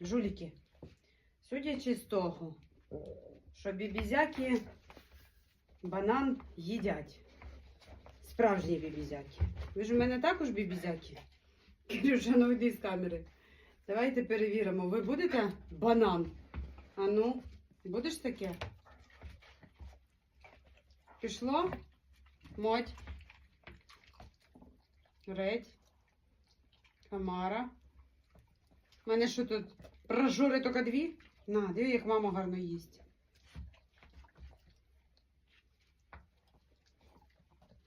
жуліки, судячи з того, що бібізяки банан їдять. Справжні бібізяки. Ви ж у мене також бібізяки? Кирюша, ну йди з камери. Давайте перевіримо. Ви будете банан? А ну, будеш таке? Пішло? Моть. Редь. Камара. У мене що тут? Прожури тільки дві? На, диви, як мама гарно їсть.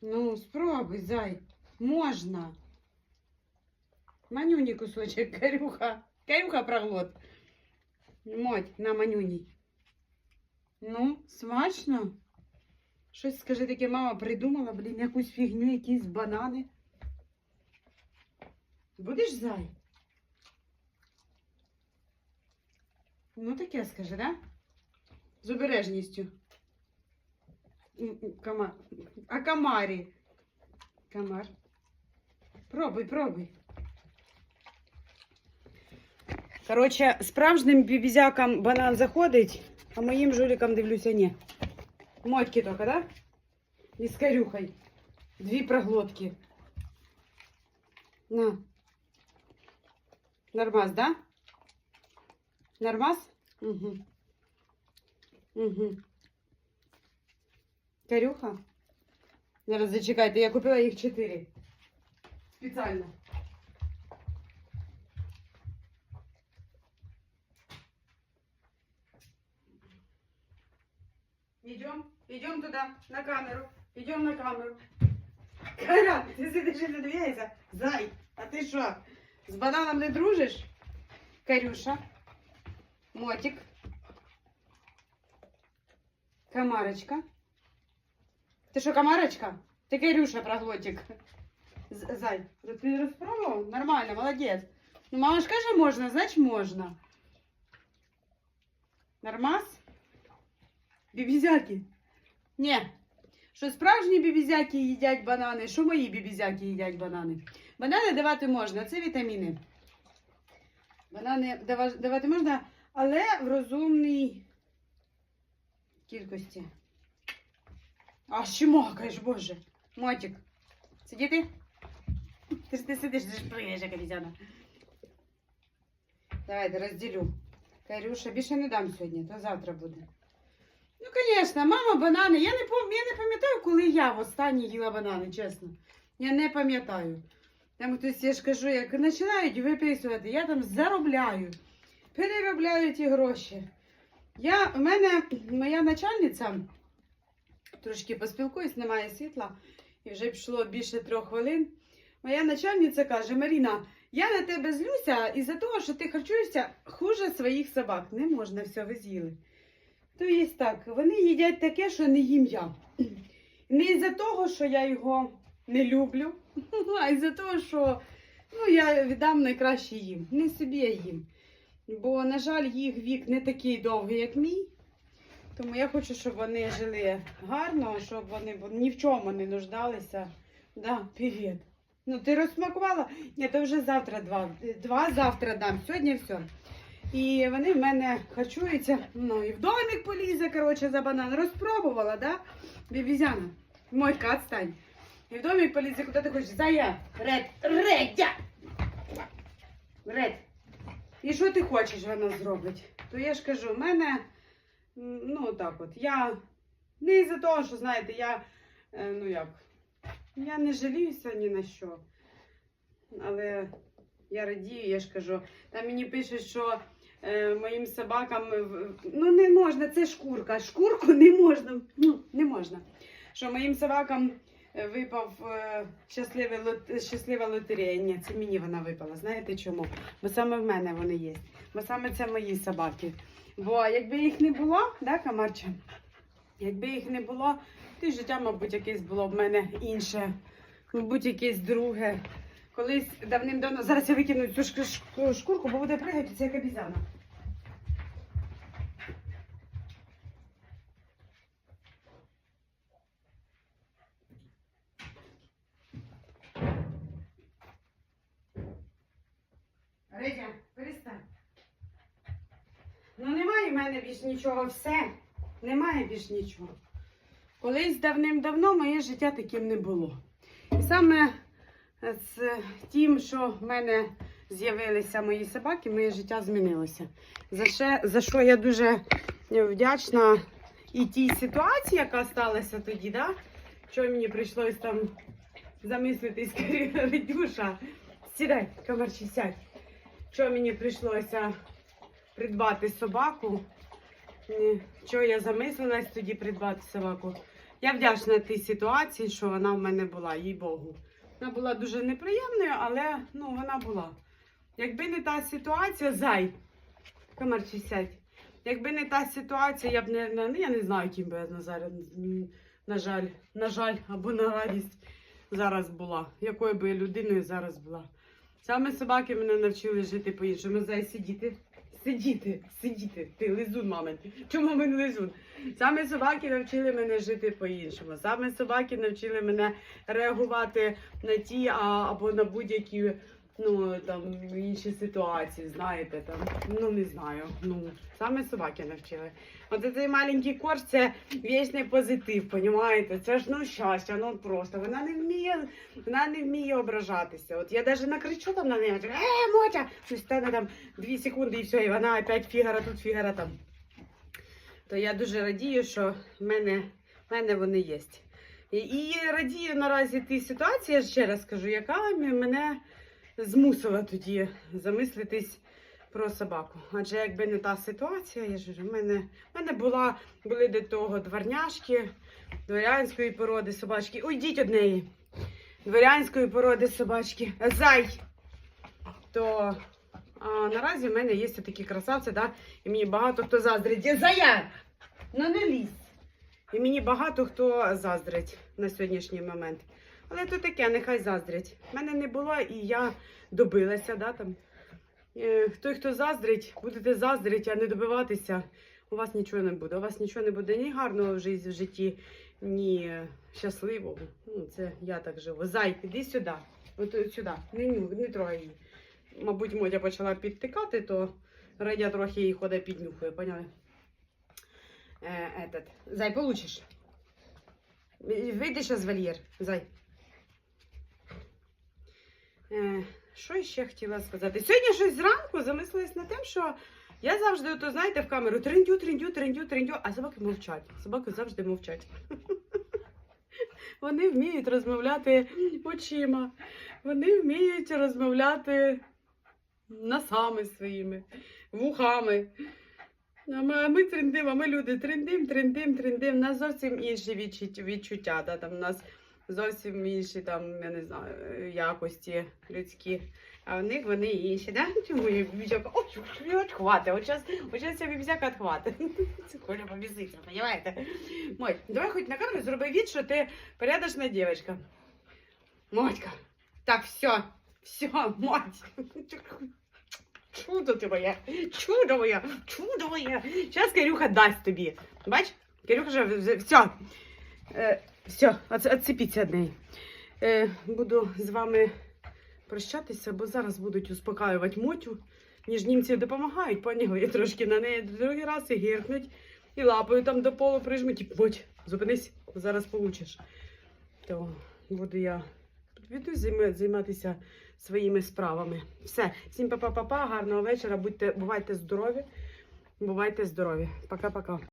Ну, спробуй, зай. Можна. Манюні кусочок, Карюха. Карюха проглот. Моть, на манюні. Ну, смачно. Щось, скажи, таке мама придумала, блін, якусь фігню, якісь банани. Будеш зай? Ну, таке скажи, да? З обережністю. М, А камарі? Камар. Пробуй, пробуй. Коротше, справжнім бібізякам банан заходить, а моїм жулікам дивлюся, ні. Мотьки тільки, да? І з карюхой. Дві проглотки. На. Нормас, да? Нормас? Угу. Угу. Карюха? Зараз зачекайте, я купила їх чотири. Спеціально. Идем, идем туда, на камеру. Идем на камеру. Коля, ти сидиш і не двигаєшся? Зай, а ти що, з бананом не дружиш? Карюша, Мотик, Камарочка. Ти що, Камарочка? Ти Карюша проглотик. Зай, ти розпробував? Нормально, молодець. Ну, мама ж каже, можна, значить можна. Нормас? Бібізяки. Ні. Що справжні бібізяки їдять банани, що мої бібізяки їдять банани. Банани давати можна, це вітаміни. Банани давати можна, але в розумній кількості. А що мокаєш, боже? Мотик, сидіти? Ти ж ти сидиш, ти ж приїжджа, як. Давайте розділю. Карюша, більше не дам сьогодні, то завтра буде. Ну, звісно, мама банани. Я не пам- я не пам'ятаю, коли я востаннє їла банани, чесно. Я не пам'ятаю. Там хтось, я ж кажу, як починають виписувати, я там заробляю, переробляю ті гроші. Я, у мене моя начальниця, трошки поспілкуюсь, немає світла, і вже пішло більше трьох хвилин. Моя начальниця каже: Маріна, я на тебе злюся із-за того, що ти харчуєшся хуже своїх собак. Не можна все, ви з'їли. То є так, вони їдять таке, що не їм я. Не із-за того, що я його не люблю, а із-за того, що ну, я віддам найкраще їм. Не собі я їм. Бо, на жаль, їх вік не такий довгий, як мій. Тому я хочу, щоб вони жили гарно, щоб вони ні в чому не нуждалися. Да, привіт. Ну, ти розсмакувала? Ні, то вже завтра два. Два завтра дам. Сьогодні все. І вони в мене харчуються. Ну, і в домик полізе, коротше, за банан. Розпробувала, да? Бібізяна. Мойка, отстань. І в домик полізе, куди ти хочеш? Зая. Ред. Редя. І що ти хочеш, вона зробить? То я ж кажу, в мене, ну так от, я не із-за того, що, знаєте, я, е, ну як, я не жаліюся ні на що. Але я радію, я ж кажу. Там мені пишуть, що е, моїм собакам, ну не можна, це шкурка. Шкурку не можна. Ну, не можна. Що моїм собакам випав е, щаслива лотерея. Ні, це мені вона випала. Знаєте чому? Бо саме в мене вони є. Бо саме це мої собаки. Бо якби їх не було, да, Камарча? Якби їх не було, то життя, мабуть, якесь було в мене інше, мабуть, якесь друге. Колись давним-давно, зараз я викину цю шк- шк- шкурку, бо буде пригати це як обізяна. Редя, перестань. Ну немає в мене більш нічого, все. Немає більш нічого. Колись давним-давно моє життя таким не було. І саме з тим, що в мене з'явилися мої собаки, моє життя змінилося. За, ще, за що я дуже вдячна і тій ситуації, яка сталася тоді, да? що мені прийшлось там замислитись, Радюша. Сідай, комарчі, сядь. Що мені прийшлося придбати собаку? Що я замислилась тоді придбати собаку? Я вдячна тій ситуації, що вона в мене була, їй Богу. Вона була дуже неприємною, але ну, вона була. Якби не та ситуація, зай, комарчі, сядь. Якби не та ситуація, я б не, ну, я не знаю, ким би я зараз, на жаль, на жаль, або на радість зараз була. Якою би я людиною зараз була. Саме собаки мене навчили жити по-іншому. Зай сидіти. Сидіти, сидіти. Ти лизун, мамин. Чому він лизун? Саме собаки навчили мене жити по-іншому. Саме собаки навчили мене реагувати на ті а, або на будь-які ну, там, інші ситуації, знаєте, там, ну не знаю. Ну, саме собаки навчили. От цей маленький корж це вічний позитив, понімаєте? Це ж ну щастя, ну просто. Вона не вміє, вона не вміє ображатися. От я навіть накричу там на неї, е, Мотя! Щось стане там дві секунди і все, і вона опять фігара тут, фігара там. То я дуже радію, що в мене, в мене вони є. І, радію наразі тій ситуації, я ще раз скажу, яка мене змусила тоді замислитись про собаку. Адже якби не та ситуація, я ж в мене, в мене була, були до того дворняшки, дворянської породи собачки. Уйдіть од неї. Дворянської породи собачки. Зай! То а, наразі в мене є такі красавці, да? і мені багато хто заздрить. Зая! Ну не лізь. І мені багато хто заздрить на сьогоднішній момент. Але то таке, нехай заздрять. В мене не було, і я добилася. Да, там. Е, Той, хто заздрить, будете заздрити, а не добиватися, у вас нічого не буде. У вас нічого не буде ні гарного в житті, ні щасливого. Ну, це я так живу. Зай, іди сюди. От сюди. Не, не трогай її. Мабуть, Мотя почала підтикати, то Радя трохи її ходить піднюхує, поняли? Е. Зай, получиш. Вийди ще з вольєр, зай. Е, що ще хотіла сказати? Сьогодні щось зранку замислилась над тим, що я завжди, ото, знаєте, в камеру трендю, трендю, трендю, трендю, а собаки мовчать. Собаки завжди мовчать. Вони вміють розмовляти очима, вони вміють розмовляти носами своїми, вухами. А ми, трендим, а ми люди трендим, трендим, трендим. У нас зовсім інші відчуття да? там у нас зовсім інші там, я не знаю, якості людські. А в них вони інші, да? Чому я бібзяка? Ой, от хвати, от зараз, зараз бібзяка відхвати. Це Коля побізиться, розумієте? Мой, давай хоч на камеру зроби від, що ти порядочна дівчинка. Мотька. Так, все, все, мать. Чудо ти моє, чудо моє, чудо моє. Зараз Кирюха дасть тобі. Бач? Кирюха вже все. Все, відцепіться від неї. Е, буду з вами прощатися, бо зараз будуть успокаювати мотю. Ніж німці допомагають, поняли, трошки на неї другий раз і гіркнуть, і лапою там до полу прижмуть, і моть, зупинись, зараз получиш. То буду я піду займатися своїми справами. Все, всім па-па-па-па, гарного вечора, будьте, бувайте здорові, бувайте здорові. Пока-пока.